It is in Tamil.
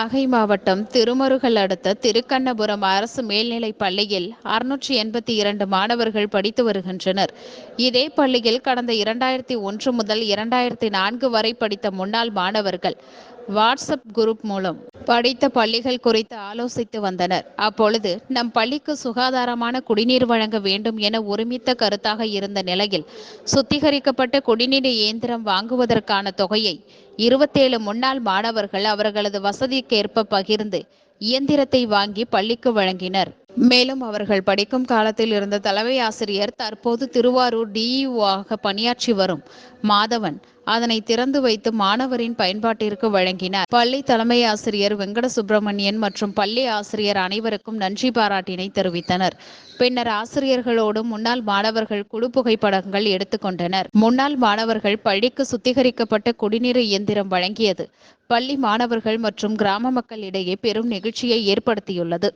நாகை மாவட்டம் திருமருகல் அடுத்த திருக்கண்ணபுரம் அரசு மேல்நிலைப் பள்ளியில் அறுநூற்றி எண்பத்தி இரண்டு மாணவர்கள் படித்து வருகின்றனர். இதே பள்ளியில் கடந்த இரண்டாயிரத்தி ஒன்று முதல் இரண்டாயிரத்தி நான்கு வரை படித்த முன்னாள் மாணவர்கள் வாட்ஸ்அப் குரூப் மூலம் படித்த பள்ளிகள் குறித்து ஆலோசித்து வந்தனர். அப்பொழுது நம் பள்ளிக்கு சுகாதாரமான குடிநீர் வழங்க வேண்டும் என ஒருமித்த கருத்தாக இருந்த நிலையில் சுத்திகரிக்கப்பட்ட குடிநீர் இயந்திரம் வாங்குவதற்கான தொகையை இருபத்தேழு முன்னாள் மாணவர்கள் அவர்களது வசதிக்கேற்ப பகிர்ந்து இயந்திரத்தை வாங்கி பள்ளிக்கு வழங்கினர். மேலும் அவர்கள் படிக்கும் காலத்தில் இருந்த தலைமை ஆசிரியர் தற்போது திருவாரூர் டிஇஓ ஆக பணியாற்றி வரும் மாதவன் அதனை திறந்து வைத்து மாணவரின் பயன்பாட்டிற்கு வழங்கினார். பள்ளி தலைமை ஆசிரியர் வெங்கட சுப்பிரமணியன் மற்றும் பள்ளி ஆசிரியர் அனைவருக்கும் நன்றி பாராட்டினை தெரிவித்தனர். பின்னர் ஆசிரியர்களோடு முன்னாள் மாணவர்கள் குழு புகைப்படங்கள் எடுத்துக்கொண்டனர் முன்னாள் மாணவர்கள் பள்ளிக்கு சுத்திகரிக்கப்பட்ட குடிநீர் இயந்திரம் வழங்கியது. பள்ளி மாணவர்கள் மற்றும் கிராம மக்கள் இடையே பெரும் நெகிழ்ச்சியை ஏற்படுத்தியுள்ளது.